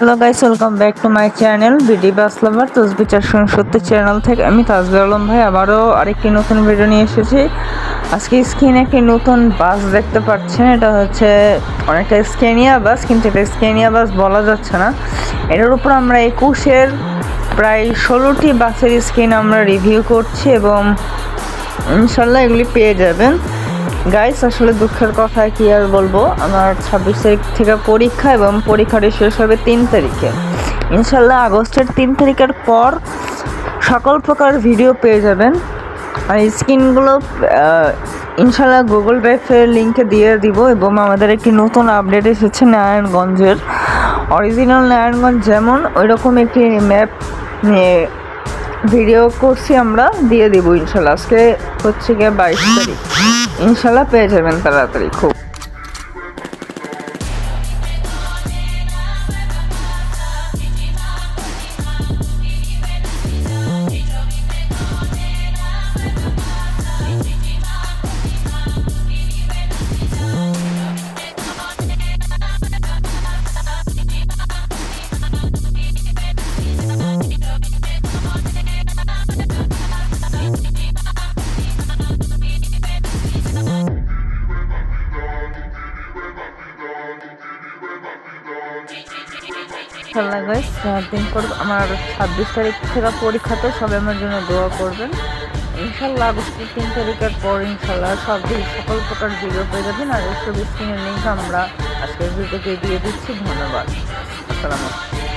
Hello guys, welcome back to my channel BD bus lover তসবি চারশো সত্তর channel থেকে আমি তাজবি আলম ভাই আবারও আরেকটি নতুন ভিডিও নিয়ে এসেছি। আজকে স্ক্রিনে একটি নতুন বাস দেখতে পাচ্ছেন, এটা হচ্ছে অনেকটা স্কেনিয়া বাস, কিন্তু এটা স্কেনিয়া বাস বলা যাচ্ছে না। এটার উপর আমরা একুশের প্রায় ষোলোটি বাসের স্ক্রিন আমরা রিভিউ করছি এবং ইনশাল্লাহ এগুলি পেয়ে যাবেন। গাইস আসলে দুঃখের কথা কি আর বলব? আমার ছাব্বিশ তারিখ থেকে পরীক্ষা এবং পরীক্ষাটি শেষ হবে তিন তারিখে। ইনশাল্লাহ আগস্টের তিন তারিখের পর সকল প্রকার ভিডিও পেয়ে যাবেন। আর স্ক্রিনগুলো ইনশাল্লাহ গুগল ড্রাইভের লিঙ্কে দিয়ে দিব এবং আমাদের একটি নতুন আপডেট এসেছে নারায়ণগঞ্জের। অরিজিনাল নারায়ণগঞ্জ যেমন ওই রকম একটি ম্যাপ নিয়ে ভিডিও করছি আমরা, দিয়ে দিব ইনশাল্লাহ। আজকে হচ্ছে গিয়ে বাইশ তারিখ। ইনশাল্লাহ পেয়ে যাবেন তাড়াতাড়ি, খুব। ইনশাল্লাহ গাইস দিন পর আমার ছাব্বিশ তারিখ থেকে পরীক্ষা তো সবাই আমার জন্য দোয়া করবেন। ইনশাল্লাহ আগস্টের তিন তারিখের পর ইনশাল্লাহ সব দিন সকল প্রকার ভিডিও পেয়ে যাবেন আর এসব স্ক্রিনের লিঙ্ক আমরা আজকের ভিডিওতে দিয়ে দিচ্ছি। ধন্যবাদ। আসসালামু আলাইকুম।